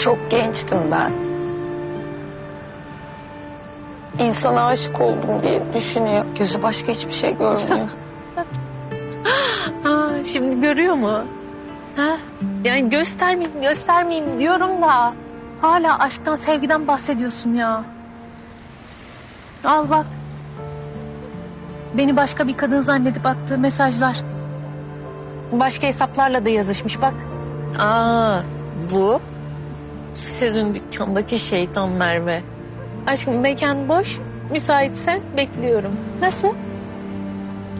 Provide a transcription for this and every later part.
Çok gençtim ben. İnsana aşık oldum diye düşünüyor. Gözü başka hiçbir şey görmüyor. Aa, şimdi görüyor mu? Ha? Yani göstermeyeyim, göstermeyeyim diyorum da hala aşktan, sevgiden bahsediyorsun ya. Al bak. Beni başka bir kadın zannedip attığı mesajlar. Başka hesaplarla da yazışmış bak. Aa, bu sizin dükkandaki şeytan Merve. Aşkım mekan boş, müsaitsen bekliyorum. Nasıl?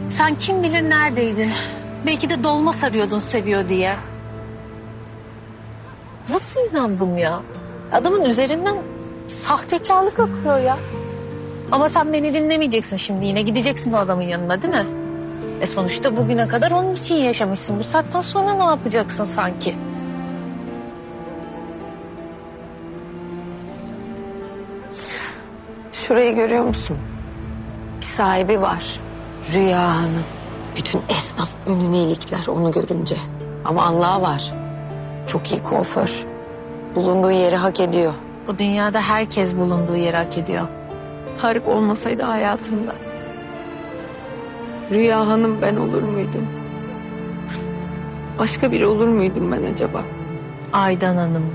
Sen kim bilir neredeydin? Belki de dolma sarıyordun seviyor diye. Nasıl inandım ya? Adamın üzerinden sahtekarlık akıyor ya. Ama sen beni dinlemeyeceksin şimdi yine gideceksin o adamın yanına değil mi? E sonuçta bugüne kadar onun için yaşamışsın. Bu saatten sonra ne yapacaksın sanki? Şurayı görüyor musun? Bir sahibi var. Rüya Hanım. Bütün esnaf önüne ilikler onu görünce. Ama Allah var. Çok iyi kuaför. Bulunduğu yeri hak ediyor. Bu dünyada herkes bulunduğu yeri hak ediyor. Tarık olmasaydı hayatımda. Rüya Hanım ben olur muydum? Başka biri olur muydum ben acaba? Aydan Hanım.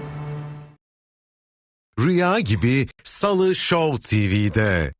Rüya gibi Salı Show TV'de.